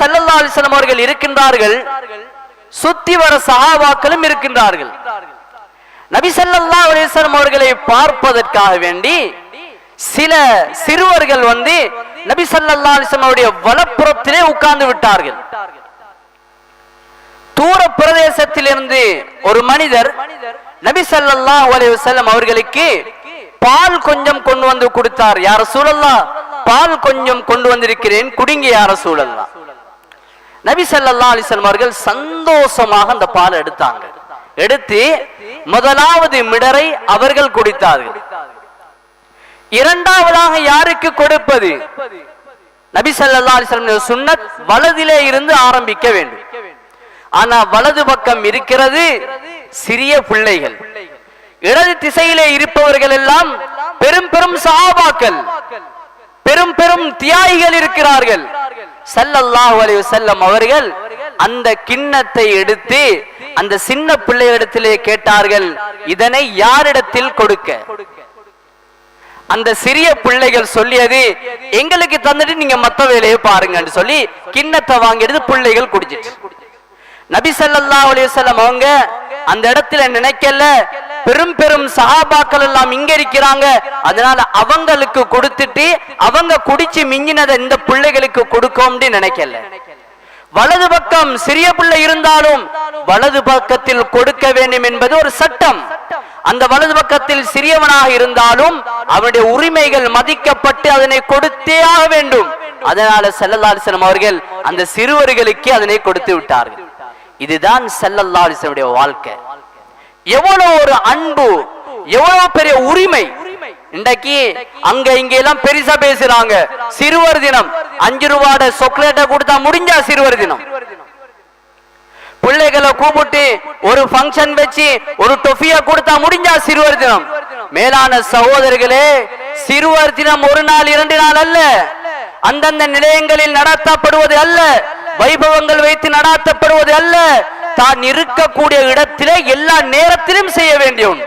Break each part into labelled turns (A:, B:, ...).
A: சல்லல்லா அலிஸ்லம் அவர்கள் இருக்கின்றார்கள். சுத்தி வர சகாபாக்களும் இருக்கின்றார்கள். நபி ஸல்லல்லாஹு அலிஸ்லம் அவர்களை பார்ப்பதற்காக வேண்டி சில சிறுவர்கள் வந்து நபி சல்லா அலிஸ்லம் அவருடைய வலப்புறத்திலே உட்கார்ந்து விட்டார்கள். தூர பிரதேசத்திலிருந்து ஒரு மனிதர் நபி சல்லா அலிவசல்லம் அவர்களுக்கு பால் கொஞ்சம் கொண்டு வந்து கொடுத்தார். யார சூழல்லா பால் கொஞ்சம் கொண்டு வந்திருக்கிறேன் குடிங்க யார சூழல்லா நபி சல்லா அலைஹி அவர்கள் சந்தோஷமாக அந்த பால் எடுத்தாங்க. எடுத்து முதலாவது மிடரை அவர்கள் குடித்தார்கள். இரண்டாவதாக யாருக்கு கொடுப்பது? நபி சல்லா அலைஹி சுன்னத் வலதிலே இருந்து ஆரம்பிக்க வேண்டும். ஆனா வலது பக்கம் இருக்கிறது சிறிய பிள்ளைகள். இடது திசையிலே இருப்பவர்கள் எல்லாம் பெரும் பெரும் சாபாக்கள் பெரும் பெரும் தியாகிகள் இருக்கிறார்கள். ஸல்லல்லாஹு அலைஹி வஸல்லம் அவர்கள் அந்த கிண்ணத்தை எடுத்து அந்த சின்ன பிள்ளையிடத்திலே கேட்டார்கள் இதனை யாரிடத்தில் கொடுக்க? அந்த சிறிய பிள்ளைகள் சொல்லியது எங்களுக்கு தந்துட்டு நீங்க மத்த வேலையை பாருங்கன்னு சொல்லி கிண்ணத்தை வாங்கிடுது பிள்ளைகள் குடிச்சிட்டு நபி சல்லா அலைஹி வஸல்லம் அவங்க அந்த இடத்துல நினைக்கல பெரும் பெரும் சகாபாக்கள் எல்லாம் இங்க இருக்கிறாங்க. அதனால அவங்களுக்கு கொடுத்துட்டு அவங்க குடிச்சு மிஞ்சினதை இந்த பிள்ளைகளுக்கு கொடுக்கோம்னு நினைக்கல. வலது பக்கம் சிறிய பிள்ளை இருந்தாலும் வலது பக்கத்தில் கொடுக்க வேண்டும் என்பது ஒரு சட்டம். அந்த வலது பக்கத்தில் சிறியவனாக இருந்தாலும் அவனுடைய உரிமைகள் மதிக்கப்பட்டு அதனை கொடுத்தே ஆக வேண்டும். அதனால ஸல்லல்லாஹு அவர்கள் அந்த சிறுவர்களுக்கு அதனை கொடுத்து விட்டார்கள். இதுதான் ஸல்லல்லாஹு வாழ்க்கை. எவ்வளவு ஒரு அன்பு எவ்வளவு பெரிய உரிமை. இன்றைக்கு அங்க இங்க எல்லாம் பெருசா பேசுறாங்க. சிறுவர் தினம். அஞ்சு ரூபாட சொக்லேட்டை கொடுத்தா முடிஞ்சா சிறுவர் தினம். பிள்ளைகளை கூப்பிட்டு ஒரு ஃபங்க்ஷன் வச்சு ஒரு டொஃபிய கொடுத்தா முடிஞ்சா சிறுவர் தினம். மேலான சகோதரர்களே சிறுவர் தினம் ஒரு நாள் இரண்டு நாள் அல்ல. அந்தந்த நிலையங்களில் நடத்தப்படுவது அல்ல. வைபவங்கள் வைத்து நடத்தப்படுவது அல்ல. தான் இருக்கக்கூடிய இடத்திலே எல்லா நேரத்திலும் செய்ய வேண்டிய ஒன்று.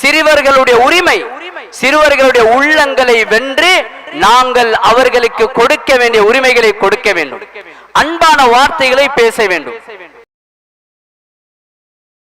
A: சிறுவர்களுடைய உரிமை சிறுவர்களுடைய உள்ளங்களை வென்று நாங்கள் அவர்களுக்கு கொடுக்க வேண்டிய உரிமைகளை கொடுக்க வேண்டும். அன்பான வார்த்தைகளை பேச வேண்டும்.